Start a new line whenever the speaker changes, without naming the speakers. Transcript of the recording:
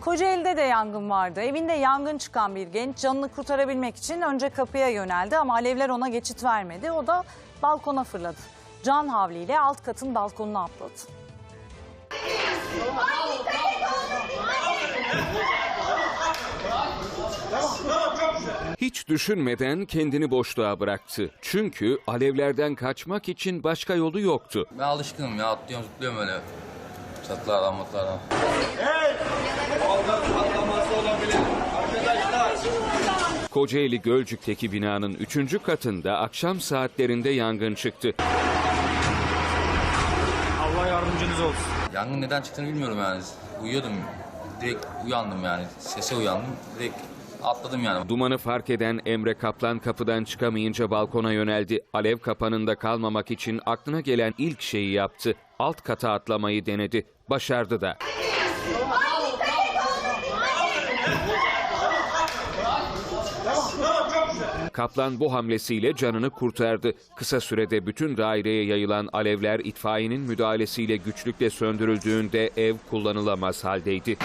Kocaeli'de de yangın vardı. Evinde yangın çıkan bir genç canını kurtarabilmek için önce kapıya yöneldi ama alevler ona geçit vermedi. O da balkona fırladı. Can havliyle alt katın balkonuna atladı.
Hiç düşünmeden kendini boşluğa bıraktı. Çünkü alevlerden kaçmak için başka yolu yoktu.
Ben alışkınım ya atlıyorum zıplıyorum öyle çatılardan matlardan.
Kocaeli Gölcük'teki binanın 3. katında akşam saatlerinde yangın çıktı.
Allah yardımcınız olsun.
Yangın neden çıktığını bilmiyorum yani. Uyuyordum. Direkt uyandım yani. Sese uyandım. Direkt atladım yani.
Dumanı fark eden Emre Kaplan kapıdan çıkamayınca balkona yöneldi. Alev kapanında kalmamak için aklına gelen ilk şeyi yaptı. Alt kata atlamayı denedi. Başardı da. Kaplan bu hamlesiyle canını kurtardı. Kısa sürede bütün daireye yayılan alevler itfaiyenin müdahalesiyle güçlükle söndürüldüğünde ev kullanılamaz haldeydi.